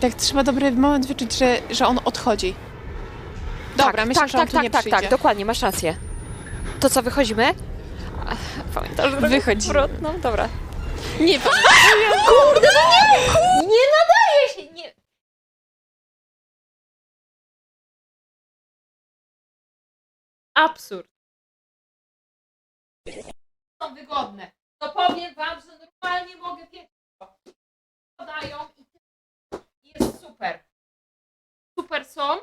Tak, trzeba dobry moment wyczuć, że, że on odchodzi. Dobra, tak, myślę, tak, że on tak, tu tak, nie tak, przyjdzie. tak, dokładnie, masz rację. To co, wychodzimy? Ach, Pamiętasz, że Wychodzimy. No dobra. Nie, Kurde, no nie, kurde, nie nadaje się, nie. Absurd. Są wygodne. To powiem wam, że normalnie mogę pieczko. Podają super. Super są.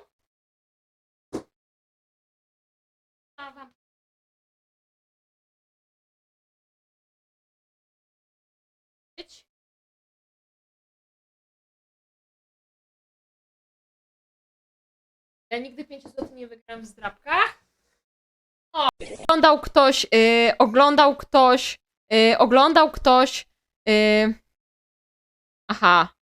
Ja nigdy 5 zł nie wygrałem w zdrabkach. O, oglądał ktoś, yy, oglądał ktoś, yy, oglądał ktoś. Yy... Aha.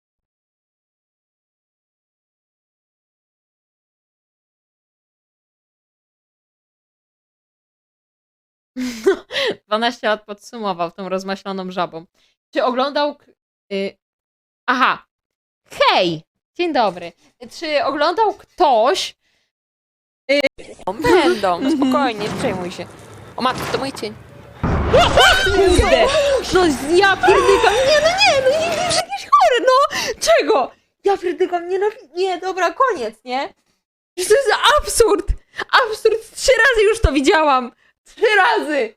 Dwanaście lat podsumował tą rozmaślaną żabą. Czy oglądał. Y... Aha. Hej! Dzień dobry. Czy oglądał ktoś. Y... Będą, no spokojnie, nie przejmuj się. O matko, to mój cień. Kurde! No ja pierdykam, nie no nie, no nie, nie, jakieś chore, no! Czego? Ja pierdykam, nie no, nie, dobra, koniec, nie? To jest absurd! Absurd! Trzy razy już to widziałam! Trzy razy!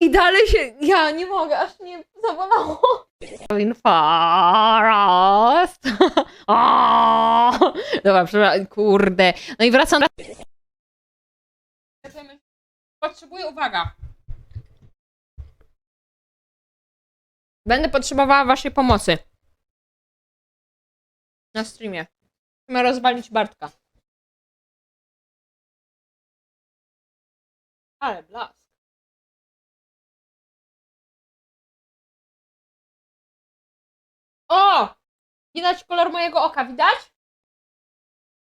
I dalej się, ja nie mogę, aż mnie zabolało. In Forest. O! Dobra, przepraszam, kurde. No i wracam. Potrzebuję, uwaga. Będę potrzebowała waszej pomocy. Na streamie. Musimy rozwalić Bartka. Ale blask. O! Widać kolor mojego oka, widać?